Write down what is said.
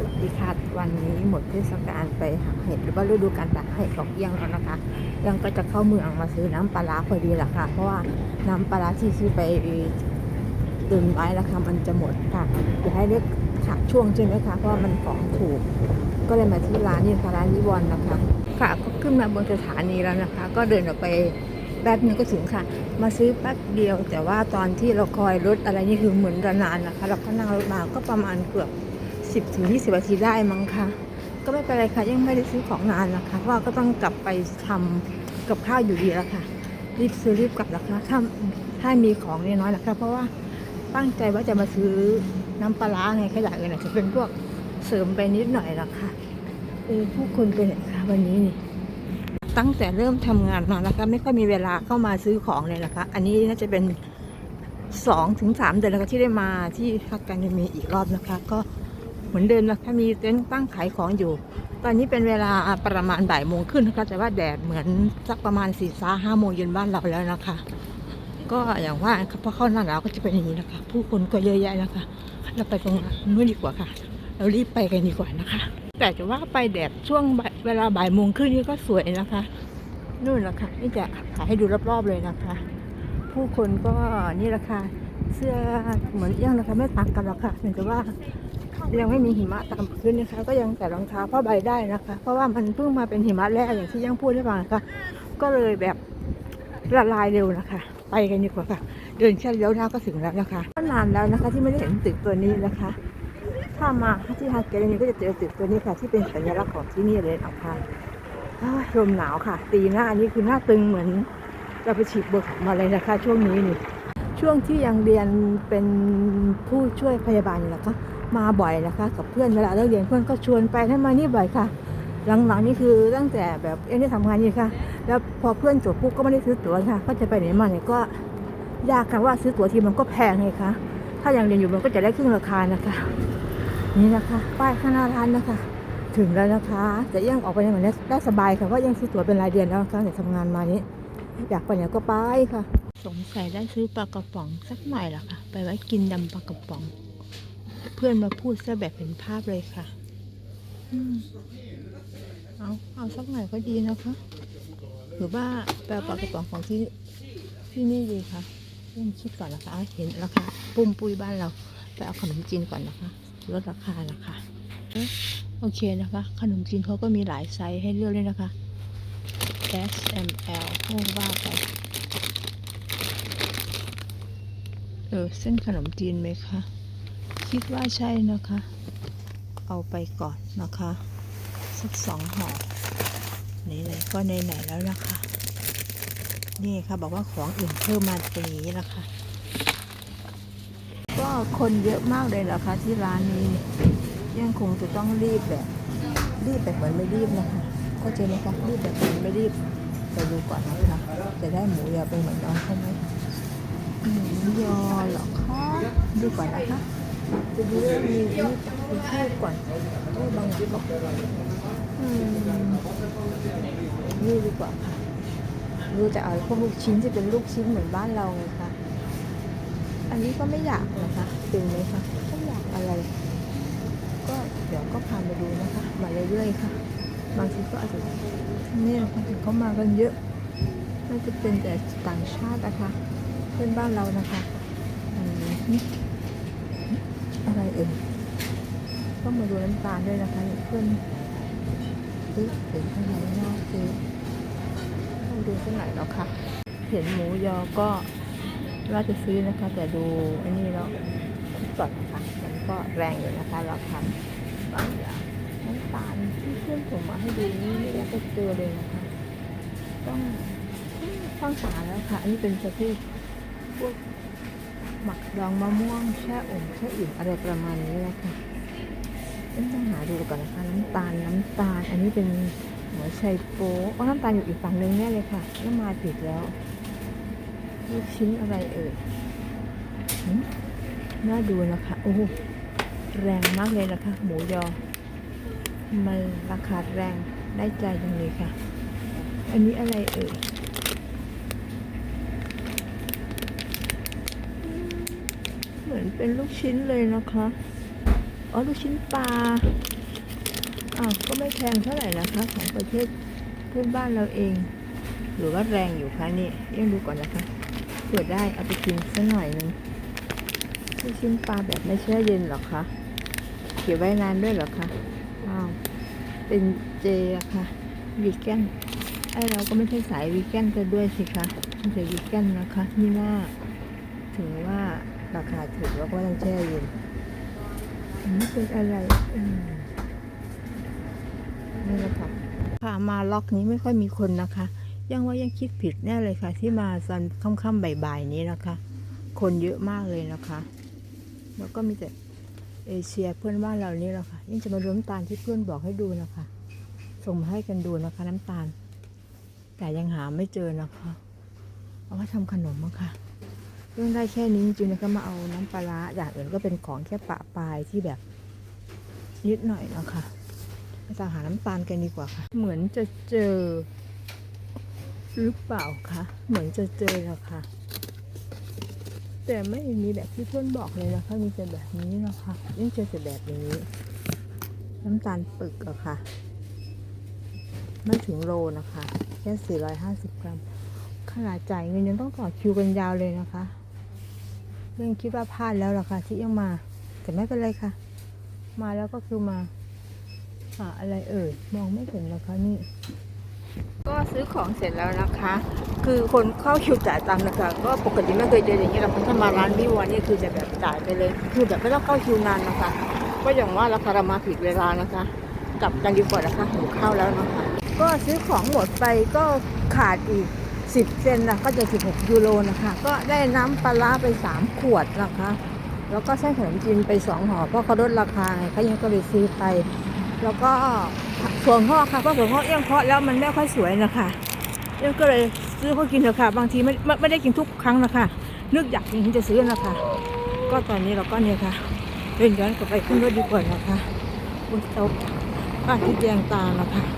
สวัสดีค่ะวันนี้หมดเทศกาลไปหาเห็ดหรือว่าฤดูการตัดเห็ดของเอี้ยงแล้วนะคะ ยังก็จะเข้าเมืองมาซื้อน้ำปลาร้าพอดีแหละค่ะ เพราะว่าน้ำปลาร้าที่ซื้อไปตุนไว้แล้วค่ะมันจะหมดค่ะจะให้เลือกขาดช่วงใช่ไหมคะเพราะว่ามันของถูก ก็เลยมาที่ร้านนี้ค่ะร้านนิวอนนะคะ ค่ะก็ขึ้นมาบนสถานีแล้วนะคะ ก็เดินออกไปแป๊บนึงก็ถึงค่ะ มาซื้อแป๊บเดียว แต่ว่าตอนที่เราคอยรถอะไรนี่คือเหมือนนนานนะคะ เราก็นั่งรถมาก็ประมาณเกือบ 10ถึง20นาทีได้มั้งคะก็ไม่เป็นไรค่ะยังไม่ได้ซื้อของนานนะคะเพราะว่าก็ต้องกลับไปทำกับข้าวอยู่ดีแล้วค่ะ รีบซื้อรีบกลับแล้วค่ะถ้าถ้ามีของน้อยๆนะคะเพราะว่าตั้งใจว่าจะมาซื้อน้ำปลาร้าไงขยะเงินอาจจะเป็นพวกเสริมไปนิดหน่อยละค่ะเออผู้คนไปไหนคะวันนี้นี่ตั้งแต่เริ่มทำงานมาแล้วก็ไม่ค่อยมีเวลาเข้ามาซื้อของเลยนะคะ อันนี้น่าจะเป็นสองถึงสามเดือนแล้วก็ที่ได้มาที่พักการมีอีกรอบนะคะ ก็ เหมือนเดิมนะคะมีเต็นท์ตั้งขายของอยู่ ตอนนี้เป็นเวลาประมาณบ่ายโมงขึ้นนะคะแต่ว่าแดดเหมือนสักประมาณสี่สาห้าโมงเย็นบ้านเราแล้วนะคะ ก็อย่างว่าพอเข้าหน้าหนาวก็จะเป็นอย่างนี้นะคะ ผู้คนก็เยอะแยะนะคะ เราไปตรงนู้นดีกว่าค่ะ เรารีบไปกันดีกว่านะคะ แต่จะว่าไปแดดช่วงเวลาบ่ายโมงครึ่งนี่ก็สวยนะคะนู่นแหละค่ะนี่จะถ่ายให้ดูรอบๆเลยนะคะ ผู้คนก็นี่แหละค่ะเสื้อเหมือนยังนะคะไม่ต่างกันหรอกค่ะเพียงแต่ว่า ยังไม่มีหิมะตามพื้นนะคะ ก็ยังแต่รองเท้าผ้าใบได้นะคะ เพราะว่ามันเพิ่งมาเป็นหิมะแรกอย่างที่ยังพูดให้ฟังนะคะก็เลยแบบละลายเร็วนะคะ ไปกันดีกว่าค่ะ เดินแค่เลี้ยวหน้าก็ถึงแล้วนะคะก็นานแล้วนะคะที่ไม่ได้เห็นตึกตัวนี้นะคะ ถ้ามาที่ฮาเกเรนีก็จะเจอตึกตัวนี้ค่ะ ที่เป็นสัญลักษณ์ของที่นี่เลยนะคะอ้าวลมหนาวค่ะ ตีหน้าอันนี้คือหน้าตึงเหมือนเราไปฉีดโบท็อกซ์มาเลยนะคะ ช่วงนี้นี่ช่วงที่ยังเรียนเป็นผู้ช่วยพยาบาลอยู่นะคะ มาบ่อยนะคะ กับเพื่อนเวลาเลิกเรียนเพื่อนก็ชวนไปนั่นมานี่บ่อยค่ะ หลังๆนี่คือตั้งแต่แบบเอ็นได้ทำงานนี่ค่ะ แล้วพอเพื่อนจบปุ๊บก็ไม่ได้ซื้อตั๋วค่ะ ก็จะไปไหนมาไหนก็ยากค่ะว่าซื้อตั๋วทีมันก็แพงไงคะถ้ายังเรียนอยู่มันก็จะได้ครึ่งราคานะคะ นี่นะคะป้ายข้างหน้าร้านนะคะ ถึงแล้วนะคะ จะยังออกไปไหนมาได้ได้สบายค่ะเพรายังซื้อตั๋วเป็นรายเดือนแล้วนะคะแต่ทำงานมานี้อยากไปไหนก็ไปค่ะ สงสัยได้ซื้อปลากระป๋องสักหน่อยละค่ะ ไปไว้กินดำปลากระป๋อง เพื่อนมาพูดซะแบบเห็นภาพเลยค่ะอืมเอาเอาสักหน่อยก็ดีนะคะ หรือว่าแปลปลากระป๋องของที่ที่นี่ดีค่ะต้องคิดก่อนนะคะเอาเห็นราคาปุ่มปุยบ้านเราไปเอาขนมจีนก่อนนะคะลดราคาละค่ะเอ๊ะโอเคนะคะ ขนมจีนเขาก็มีหลายไซส์ให้เลือกเลยนะคะ S M L โอ้ว่าไปเออเส้นขนมจีนไหมคะ คิดว่าใช่นะคะ เอาไปก่อนนะคะ สักสองห่อไหนๆก็ไหนๆแล้วนะคะ นี่ค่ะบอกว่าของอื่นเพิ่มมาเป็นอย่างนี้นะคะ ก็คนเยอะมากเลยนะคะที่ร้านนี้ยังคงจะต้องรีบแบบรีบแบบเหมือนไม่รีบนะคะเข้าใจไหมคะรีบแบบเหมือนไม่รีบไปดูก่อนนะคะจะได้หมูยอเป็นเหมือนน้องเขาไหมหมูยอเหรอคะดูก่อนนะคะ จะดูว่ามีนี่มีชื่ก่อนโอ้บางทีบอกอืมนี่ดีกว่าค่ะดูจะเอาพวกลูกชิ้นที่เป็นลูกชิ้นเหมือนบ้านเราไงคะอันนี้ก็ไม่อยากนะคะเป็นไหมคะไม่อยากอะไร ก็เดี๋ยวก็พามาดูนะคะ มาเรื่อยๆค่ะ บางทีก็อาจจะนี่นะคะเขามากันเยอะน่าจะเป็นแต่ต่างชาตินะคะ เพื่อนบ้านเรานะคะ อืม อะไรเอ่ยต้องมาดูน้ำตาลด้วยนะคะเพื่อนเอ๊ะเห็นข้างในน่าซื้อต้องดูสักหน่อยแล้วค่ะ เห็นหมูยอก็ว่าจะซื้อนะคะ แต่ดูอันนี้แล้วก่อนค่ะมันก็แรงอยู่นะคะราคาบางอย่างน้ำตาลที่เพื่อนผมมาให้ดูนี่ไม่ได้ไปเจอเลยนะคะ ต้องต้องหาแล้วค่ะ อันนี้เป็นประเภทพวก หมักดองมะม่วงแช่อ่มแช่อิ่มอะไรประมาณนี้นะคะต้องหาดูก่อนนะคะน้ำตาลน้ำตาล อันนี้เป็นหัวไชโป๊อ๋อน้ำตาลอยู่อีกฝั่งนึงแน่เลยค่ะแล้วมาผิดแล้วลูกชิ้นอะไรเอ่ยหืมน่าดูนะคะโอ้โหแรงมากเลยนะคะหมูยอมันราคาแรงได้ใจจังเลยค่ะ อันนี้อะไรเอ่ย เหมือนเป็นลูกชิ้นเลยนะคะ อ๋อ ลูกชิ้นปลา อ้าว ก็ไม่แพงเท่าไหร่นะคะ ของประเทศเพื่อนบ้านเราเอง หรือว่าแรงอยู่คะนี่เอี้ยังดูก่อนนะคะเผื่อได้เอาไปกินสักหน่อยหนึงลูกชิ้นปลาแบบไม่แช่เย็นหรอคะ เก็บไว้นานด้วยหรอคะ อ้าว เป็นเจอะค่ะวีแกนไอเราก็ไม่ใช่สายวีแกนกันด้วยสิคะไม่ใช่วีแกนนะคะนี่น่า ถึงว่า ราคาถูกแล้วก็ต้องแช่เย็นอันนี้เป็นอะไรนี่แหละค่ะค่ะมาล็อกนี้ไม่ค่อยมีคนนะคะ ยังว่ายังคิดผิดแน่เลยค่ะ ที่มาตอนค่ำๆบ่ายๆนี้นะคะ คนเยอะมากเลยนะคะ แล้วก็มีแต่เอเชียเพื่อนบ้านเรานี่แหละค่ะยังจะมาดูน้ำตาลที่เพื่อนบอกให้ดูนะคะส่งมาให้กันดูนะคะน้ำตาล แต่ยังหาไม่เจอนะคะ เอามาทำขนมมั้งค่ะ เรื่องได้แค่นี้จริงๆนะคะมาเอาน้ำปลาร้าอย่างอื่นก็เป็นของแค่ปะปลายที่แบบนิดหน่อยนะคะไปตามหาน้ำตาลกันดีกว่าค่ะ เหมือนจะเจอ หรือเปล่าคะเหมือนจะเจอแล้วค่ะ แต่ไม่มีแบบที่เพื่อนบอกเลยนะคะมีแต่แบบนี้นะคะยิ่งเจอแต่แบบนี้ น้ำตาลปึกอะค่ะไม่ถึงโลนะคะ แค่ 450 กรัมขนาดจ่ายเงินยังต้องต่อคิวกันยาวเลยนะคะ เรื่องคิดว่าพลาดแล้วล่ะค่ะที่ยังมา แต่ไม่เป็นไรค่ะ มาแล้วก็คือมาหาอะไรเอ่ยมองไม่เห็นแล้วคะนี่ ก็ซื้อของเสร็จแล้วนะคะ คือคนเข้าคิวจ่ายตังค์นะคะ ก็ปกติไม่เคยเจออย่างนี้หรอกถ้ามาร้านวิวานี่คือจะแบบจ่ายไปเลย คือแบบไม่ต้องเข้าคิวนานนะคะ ก็อย่างว่าราคาเรามาผิดเวลานะคะกลับกันดีกว่านะคะหิวข้าวแล้วนะคะ ก็ซื้อของหมดไปก็ขาดอีก 10 เซนนะก็จะ 16 ยูโรนะคะ ก็ได้น้ำปลาร้าไป 3 ขวดนะคะ แล้วก็ไส้ขนมจีนไป 2ห่อเพราะเขาลดราคาไงเขายังก็เลยซื้อไป แล้วก็ถั่วงอค่ะเพราะถั่วงอเอี้ยงเพาะแล้วมันไม่ค่อยสวยนะคะเอี้ยงก็เลยซื้อเขากินเถอะค่ะ บางทีไม่ไม่ไม่ได้กินทุกครั้งนะคะนึกอยากกินจะซื้อนะคะ ก็ตอนนี้เราก็เนี่ยค่ะเดินย้อนกลับไปขึ้นรถดีกว่านะคะบนโต๊ะป้าที่แยงตานะคะ